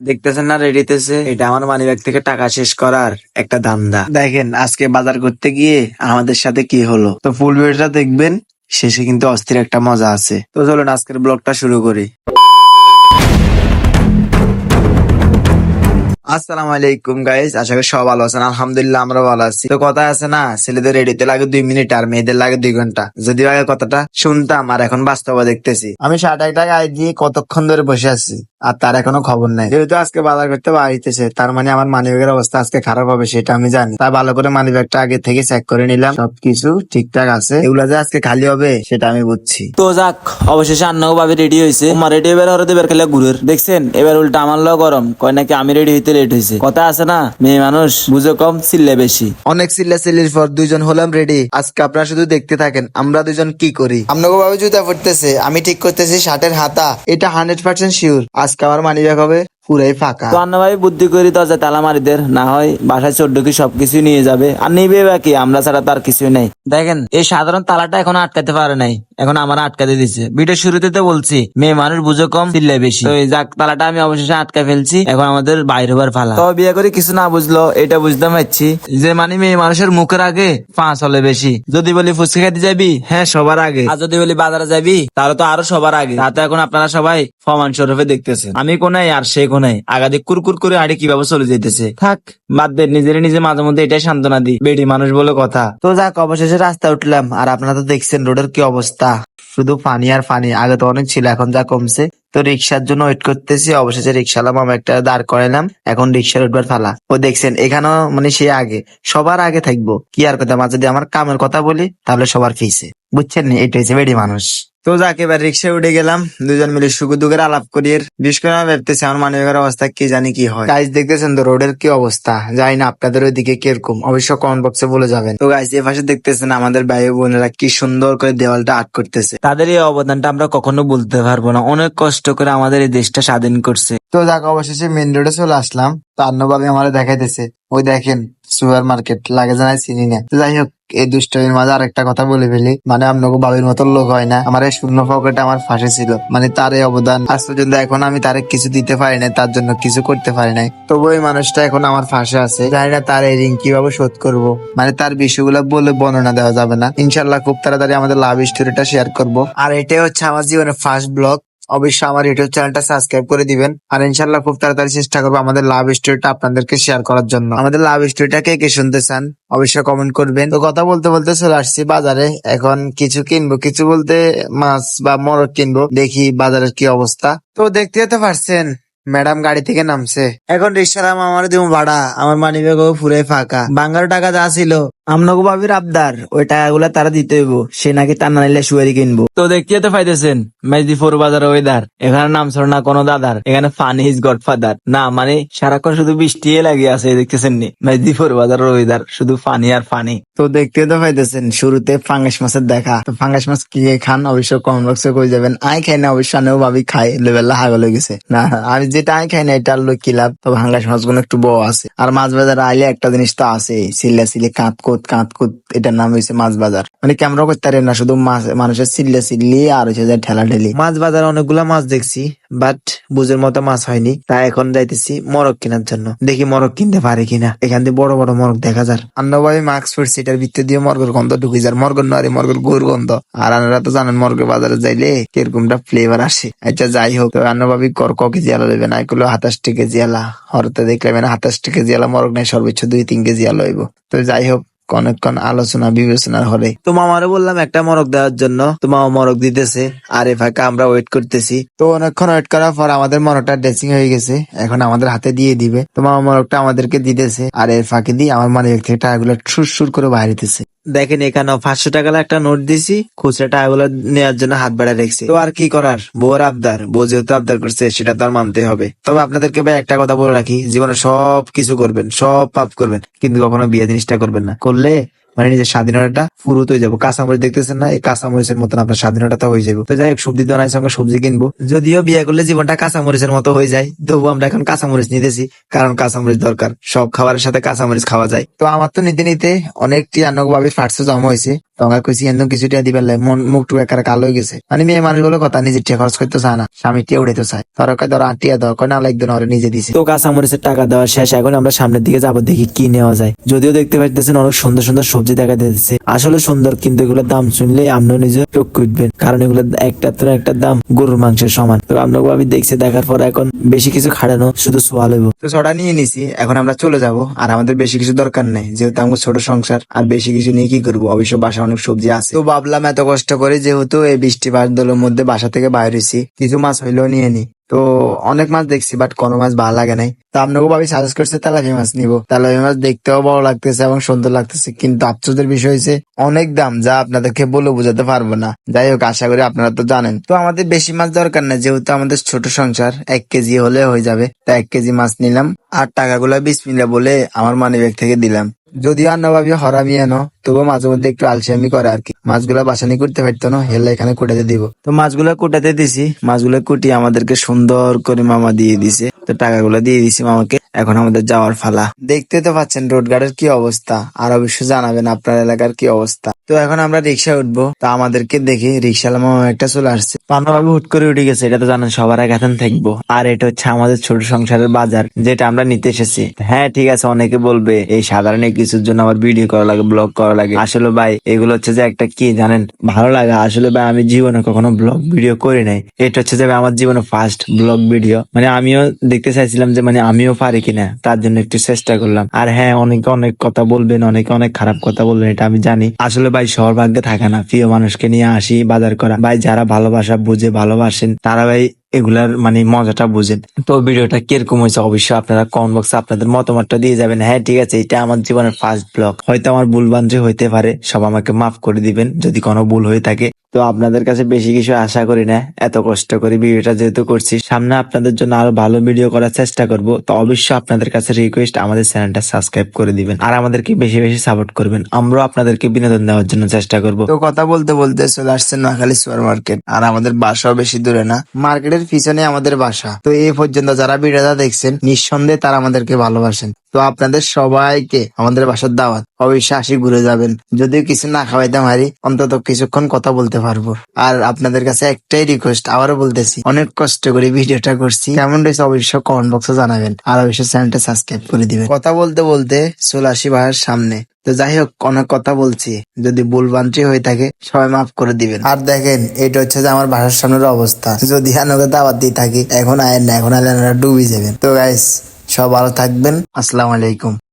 দেখতেছেন না রেডিতেছে এটা আমার মানি ব্যাগ থেকে টাকা শেষ করার একটা ধান্দা। দেখেন, আজকে বাজার করতে গিয়ে আমাদের সাথে কি হলো? তো ফুল ভিডিওটা দেখবেন, শেষে কিন্তু অস্থির একটা মজা আছে। তো চলুন আজকের ব্লগটা শুরু করি। আসসালামু আলাইকুম গাইস আশা করি সব ভালো আছেন। আলহামদুলিল্লাহ, আমরা ভালো আছি। তো কথা আছে না, ছেলেদের রেডিতে লাগে দুই মিনিট আর মেয়েদের লাগে দুই ঘণ্টা। যদিও আগে কথাটা শুনতাম, আর এখন বাস্তবে দেখতেছি। আমি ষাট এক টাকা আয় দিয়ে কতক্ষণ ধরে বসে আছি, আর তার এখনও খবর নাই। যেহেতু আজকে বাজার করতে বাড়িতেছে, তার মানে আমার মানি ব্যাগের অবস্থা আজকে খারাপ হবে, সেটা আমি জানি। তাই ভালো করে মানি ব্যাগটা আগে থেকে চেক করে নিলাম। সবকিছু ঠিকঠাক আছে। এগুলো যে আজকে খালি হবে, সেটা আমি বুঝছি। তো যাক, অবশেষে আন্নাও ভাবে রেডি হয়েছে। আমার রেডি এবার হরে দেবার খেলে ঘুরের। দেখছেন? এবার উল্টা আমার লো গরম। কয় নাকি আমি রেডি হইতে লেট হয়েছে কথা আছে না? মেয়ে মানুষ বুঝে কম চিল্লে বেশি। অনেক চিল্লাচিল্লির পর দুইজন হলাম রেডি। আজকে আপনারা শুধু দেখতে থাকেন আমরা দুজন কি করি? আপনাকে ভাবে জুতা পড়তেছে আমি ঠিক করতেছি শার্টের হাতা। এটা হান্ড্রেড পার্সেন্ট শিওর। আজকে আমার মানি ব্যাগ হবে। পুরাই ফাঁকা। তো বুদ্ধি করি দরজা তালা মারিদের না হয় বাসায় চোদ্দ কি সবকিছু নিয়ে যাবে। আর নিবে বাকি আমরা ছাড়া তার কিছুই নাই। দেখেন এই সাধারণ তালাটা এখন আটকাতে পারে নাই। এখন আমার আটকাতে দিচ্ছে ভিডিও শুরুতে তো বলছি মেয়ে মানুষ বুঝো কম চিল্লে বেশি। তো যাক তালাটা আমি অবশেষে আটকা ফেলছি। এখন আমাদের বাইরে হবার ফালা তো বিয়ে করে কিছু না বুঝলো এটা বুঝতে পারছি। যে মানে মেয়ে মানুষের মুখের আগে পাঁচ হলে বেশি। যদি বলি ফুচকা খেতে যাবি? হ্যাঁ সবার আগে। আর যদি বলি বাজারে যাবি? তাহলে তো আরও সবার আগে। তাতে এখন আপনারা সবাই ফমান স্বরূপে দেখতেছেন। আমি কোনায় আর সে কোনায় আগাদে কুরকুর করে আড়ে কীভাবে চলে যেতেছে থাক। বাদ দে নিজের নিজে মাঝে মধ্যে এটাই সান্ত্বনা দি বেডি মানুষ বলে কথা। তো যাক অবশেষে রাস্তা উঠলাম। আর আপনারা তো দেখছেন রোডের কি অবস্থা। শুধু পানি আর পানি। আগে তো অনেক ছিল, এখন যা কমছে। তো রিক্সার জন্য ওয়েট করতেছি। অবশেষে রিক্সালা মামা একটা দাঁড় করাইলাম। এখন রিক্সার উঠবার ফালা ও দেখছেন, এখানেও মানে সে আগে। সবার আগে থাকব। কি আর কথা মাঝে যদি আমার কামের কথা বলি, তাহলে সবার ফিসে বুঝছেন নি? এটা হচ্ছে বেডি মানুষ। তো যাক, এবার রিক্সায় উঠে গেলাম। দুজন মিলে সুখু দুঃখের আলাপ করি। বিশেষ করে আমি ভাবতেছি, আমার মানবিকের অবস্থা কি জানি কি হয়। গাইজ দেখতেছেন তো রোডের কি অবস্থা? জানি না, আপনাদের ওইদিকে কীরকম? অবশ্য কমেন্ট বক্সে বলে যাবেন। তো গাইজ এ পাশে দেখতেছেন আমাদের ভাই বোনেরা কি সুন্দর করে দেওয়ালটা আর্ট করতেছে। তাদের এই অবদানটা আমরা কখনো বলতে পারব না। অনেক কষ্ট করে আমাদের এই দেশটা স্বাধীন করছে। তো যাক, অবশেষে মেন রোডে চলে আসলাম। তো অন্যভাবে আমার দেখাইতেছে। ওই দেখেন সুপার মার্কেট লাগে জানাই চিনি না। যাই হোক, এই দুষ্টমির মাঝে আরেকটা কথা বলে ফেলি। মানে আপনাকে বাবির মতো লোক হয় না। আমার এই শূন্য পকেটে আমার ফাঁসে ছিল। মানে তার এই অবদান আজ পর্যন্ত এখন আমি তারে কিছু দিতে পারি নাই, তার জন্য কিছু করতে পারি নাই। তবু ওই মানুষটা এখন আমার ফাঁসে আছে। জানি না তার এই ঋণ কীভাবে শোধ করব। মানে তার বিষয়গুলো বলে বর্ণনা দেওয়া যাবে না। ইনশাল্লাহ খুব তাড়াতাড়ি আমাদের লাভ স্টোরিটা শেয়ার করব। আর এটাই হচ্ছে আমার জীবনের ফার্স্ট ব্লগ অবশ্যই আমার ইউটিউব চ্যানেলটা সাবস্ক্রাইব করে দিবেন। আর ইনশাল্লাহ খুব তাড়াতাড়ি চেষ্টা করব আমাদের লাভ স্টোরিটা আপনাদেরকে শেয়ার করার জন্য। আমাদের লাভ স্টোরিটা কে কে শুনতে চান অবশ্যই কমেন্ট করবেন। তো কথা বলতে বলতে চলে আসছি বাজারে। এখন কিছু কিনবো, কিছু বলতে মাছ বা মরক কিনবো, দেখি বাজারের কি অবস্থা। তো দেখতে তো পারছেন, ম্যাডাম গাড়ি থেকে নামছে। এখন রিক্সারাম আমার দিব ভাড়া, আমার মানি ব্যাগও পুরে ফাঁকা। বাংলার টাকা যা ছিল আমনগো বাবির আবদার ওই টাকাগুলা তারা দিতে হইব। সে নাকি তার নাইলে শুয়ারি কিনবো। তো দেখতে তো পাইতেছেন মেজদিপুর বাজার ওয়েদার। এখানে নাম ছড় না কোনো দাদার এখানে ফানি ইজ গডফাদার। না মানে সারাক্ষণ শুধু বৃষ্টি লাগিয়ে আছে দেখতেছেন নি? মেজদিপুর বাজার ওয়েদার শুধু ফানি আর ফানি। তো দেখতে তো পাইতেছেন শুরুতে ফাঙ্গাস মাছের দেখা। তো ফাঙ্গাস মাছ কি খান অবশ্য কম বক্সে কই যাবেন? আই খাই না অবশ্য আমিও ভাবি খাই লেবেলা হাগল হয়ে গেছে। না আমি যেটা আই খাই না এটা লোক কি লাভ। তো ফাঙ্গাস মাছগুলো একটু বড় আছে। আর মাছ বাজার আইলে একটা জিনিস তো আছে সিল্লা সিলি কাঁত কুত কাঁত কুত এটার নাম হয়েছে মাছ বাজার মানে ক্যামেরা করতে না, শুধু মাছ মানুষের সিল্লে সিল্লি আর হচ্ছে যে ঠেলা ঠেলি মাছ বাজার অনেকগুলা মাছ দেখছি। বাট বুঝের মতো মাছ হয়নি। তাই এখন যাইতেছি মরক কেনার জন্য। দেখি মরক কিনতে পারে কিনা। এখান থেকে বড় বড় মরক দেখা যার। অন্যভাবে মাস্ক পরছি এটার ভিতরে দিয়ে মর্গের গন্ধ ঢুকে যার। মর্গের নয় মর্গের গুর গন্ধ। আর আপনারা তো জানেন মর্গের বাজারে যাইলে কিরকমটা ফ্লেভার আসে। আচ্ছা যাই হোক। অন্যভাবে কর ক কেজি আলো দেবে না এগুলো হাতাশ কেজি আলা হরতে দেখলে মানে হাতাশ কেজি আলা মরক নাই সর্বোচ্চ দুই তিন কেজি আলো হইব তো যাই হোক অনেকক্ষণ আলোচনা বিবেচনার হলে। তো মামারে বললাম একটা মরক দেওয়ার জন্য। তো মামা মরক দিতেছে। আর এ ফাঁকা আমরা ওয়েট করতেছি। তো অনেকক্ষণ ওয়েট করার পর আমাদের মরকটা ড্রেসিং হয়ে গেছে। এখন আমাদের হাতে দিয়ে দিবে। তো মামা মরকটা আমাদেরকে দিতেছে। আর এর ফাঁকে দিয়ে আমার মানে থেকে টাকাগুলো সুর সুর করে বাইরেতেছে দেখেন এখানে পাঁচশো টাকা একটা নোট দিছি। খুচরা টাকাগুলো নেওয়ার জন্য হাত বাড়া রেখেছি। তো আর কি করার? বউর আবদার। বউ যেহেতু আবদার করছে, সেটা তো আর মানতে হবে। তবে আপনাদেরকে ভাই একটা কথা বলে রাখি। জীবনে সব কিছু করবেন, সব পাপ করবেন। কিন্তু কখনো বিয়ে জিনিসটা করবেন না। করলে মানে নিজের স্বাধীনতাটা ফুরুত হয়ে যাব। কাঁচামরিচ দেখতেছেন না? এই কাঁচামরিচের মতন আপনার স্বাধীনতা হয়ে যাবে। তো যাই হোক, সবজি দোকানের সঙ্গে সবজি কিনবো। যদিও বিয়ে করলে জীবনটা কাঁচামরিচের মতো হয়ে যায় তবু আমরা এখন কাঁচামরিচ নিতেছি, কারণ কাঁচামরিচ দরকার। সব খাবারের সাথে কাঁচামরিচ খাওয়া যায়। তো আমার তো নিতে নিতে অনেকটি আনক ভাবে ফাটসে জমা হয়েছে। তোমাকে কইছি একদম কিছু টিয়া দিবার লাই মন মুখ টুক একারে কালো হয়ে গেছে। মানে মেয়ে মানুষগুলো কথা নিজে টিয়া খরচ করতে চায় না। স্বামী টিয়া উড়াইতে চায়। তোর কয় ধরো আটিয়া দাও কয় না লাগতো ওরা নিজে দিছে। তো কাঁচামরিচের টাকা দেওয়া শেষ এখন আমরা সামনের দিকে যাব দেখি কি নেওয়া যায়। যদিও দেখতে পাচ্ছেন অনেক সুন্দর সুন্দর সবজি দেখা দিতেছে। আসলে সুন্দর কিন্তু এগুলোর দাম শুনলে আপনিও নিজে চোখ উঠবেন কারণ এগুলো একটা তো একটা দাম গরুর মাংসের সমান। তো আমরা আমি দেখছি দেখার পর এখন বেশি কিছু খাড়ানো শুধু সোয়াল হইব তো ছটা নিয়ে নিছি এখন আমরা চলে যাব আর আমাদের বেশি কিছু দরকার নেই যেহেতু আমার ছোট সংসার আর বেশি কিছু নিয়ে কি করব? অবশ্য বাসা অনেক সবজি আছে। তো ভাবলাম এত কষ্ট করে যেহেতু এই বৃষ্টি বাদলের মধ্যে বাসা থেকে বাইরে হয়েছি, কিছু মাছ হইলেও নিয়ে নি। তো অনেক মাছ দেখছি বাট কোনো মাছ ভালো লাগে নাই। তো আপনাকে ভাবি সাজেস্ট করছে তেলাপি মাছ নিবো। তেলাপি মাছ দেখতেও বড় লাগতেছে এবং সুন্দর লাগতেছে, কিন্তু আফসোসের বিষয় হয়েছে অনেক দাম যা আপনাদেরকে বলে বোঝাতে পারব না। যাই হোক, আশা করি আপনারা তো জানেন। তো আমাদের বেশি মাছ দরকার না যেহেতু আমাদের ছোট সংসার, এক কেজি হলে হয়ে যাবে। তা এক কেজি মাছ নিলাম, আর টাকাগুলো বিশ মিনিট বলে আমার মানি ব্যাগ থেকে দিলাম। যদিও আর ভাবি হরামি এনো তবু মাঝে মধ্যে একটু আলসেমি করে আর কি। মাছগুলা বাসানি করতে পারতো না, হেলে এখানে কুটাতে দিব। তো মাছগুলা কুটাতে দিছি, মাছগুলো কুটি আমাদেরকে সুন্দর করে মামা দিয়ে দিছে। তো টাকাগুলো দিয়ে দিছি মামাকে। এখন আমাদের যাওয়ার ফালা। দেখতে তো পাচ্ছেন রোড গার্ডের কি অবস্থা। আর অবশ্যই জানাবেন আপনার এলাকার কি অবস্থা। তো এখন আমরা রিক্সা উঠবো। তা আমাদেরকে দেখে মামা একটা চলে আসছে। পানোভাবে হুট করে উঠে গেছে, এটা তো জানেন, সবার আগে এখন থাকব। আর এটা হচ্ছে আমাদের ছোট সংসারের বাজার, যেটা আমরা নিতে এসেছি। হ্যাঁ ঠিক আছে, অনেকে বলবে, এই সাধারণ কিছুর জন্য আমার ভিডিও করা লাগে ব্লগ করা লাগে। আসলে ভাই, এগুলো হচ্ছে যে একটা কি জানেন, ভালো লাগে। আসলে ভাই, আমি জীবনে কখনো ব্লগ ভিডিও করি নাই। এটা হচ্ছে যে আমার জীবনে ফার্স্ট ব্লগ ভিডিও মানে আমিও দেখতে চাইছিলাম যে মানে আমিও পারি কিনা, তার জন্য একটু চেষ্টা করলাম। আর হ্যাঁ অনেকে অনেক কথা বলবেন, অনেকে অনেক খারাপ কথা বলবেন, এটা আমি জানি। আসলে ভাই শহর ভাগ্যে থাকে না। প্রিয় মানুষকে নিয়ে আসি, বাজার করা। ভাই, যারা ভালোবাসা বুঝে ভালোবাসেন, তারা ভাই এগুলার মানে মজাটা বুঝেন। তো ভিডিওটা কীরকম হয়েছে অবশ্যই আপনারা কমেন্ট বক্সে আপনাদের মতামতটা দিয়ে যাবেন। হ্যাঁ ঠিক আছে, এটা আমার জীবনের ফার্স্ট ব্লগ হয়তো আমার ভুল বান্ধে হইতে পারে, সব আমাকে মাফ করে দিবেন যদি কোনো ভুল হয়ে থাকে। তো আপনাদের কাছে বেশি কিছু আশা করি না, এত কষ্ট করে ভিডিওটা যেহেতু করছি। সামনে আপনাদের জন্য আরও ভালো ভিডিও করার চেষ্টা করব, তো অবশ্যই আপনাদের কাছে রিকোয়েস্ট আমাদের চ্যানেলটা সাবস্ক্রাইব করে দিবেন। আর আমাদেরকে বেশি বেশি সাপোর্ট করবেন। আমরাও আপনাদেরকে বিনোদন দেওয়ার জন্য চেষ্টা করব। তো কথা বলতে বলতে চলে আসছে নোয়াখালী সুপার মার্কেট আর আমাদের বাসাও বেশি দূরে না। মার্কেটের পিছনে আমাদের বাসা। তো এই পর্যন্ত যারা ভিডিওটা দেখছেন, নিঃসন্দেহে তারা আমাদেরকে ভালোবাসেন। তো আপনাদের সবাইকে আমাদের বাসার দাওয়াত অবশ্যই আসি ঘুরে যাবেন। যদিও কিছু না খাওয়াইতে পারি, অন্তত কিছুক্ষণ কথা বলতে পারব। আর আপনাদের কাছে একটাই রিকোয়েস্ট আবারও বলতেছি, অনেক কষ্ট করে ভিডিওটা করছি। কেমন রয়েছে অবশ্যই কমেন্ট বক্সে জানাবেন। আর অবশ্যই চ্যানেলটা সাবস্ক্রাইব করে দিবেন। কথা বলতে বলতে চলে আসি সামনে। তো যাই হোক অনেক কথা বলছি। যদি ভুল ভ্রান্তি হয়ে থাকে সবাই মাফ করে দিবেন। আর দেখেন এটা হচ্ছে যে আমার বাসার সামনের অবস্থা। যদি আনোকে দাওয়াত দিয়ে থাকি এখন আয়েন না এখন আইলেন ডুবে যাবেন। তো গাইস সব ভালো থাকবেন। আসসালামু আলাইকুম।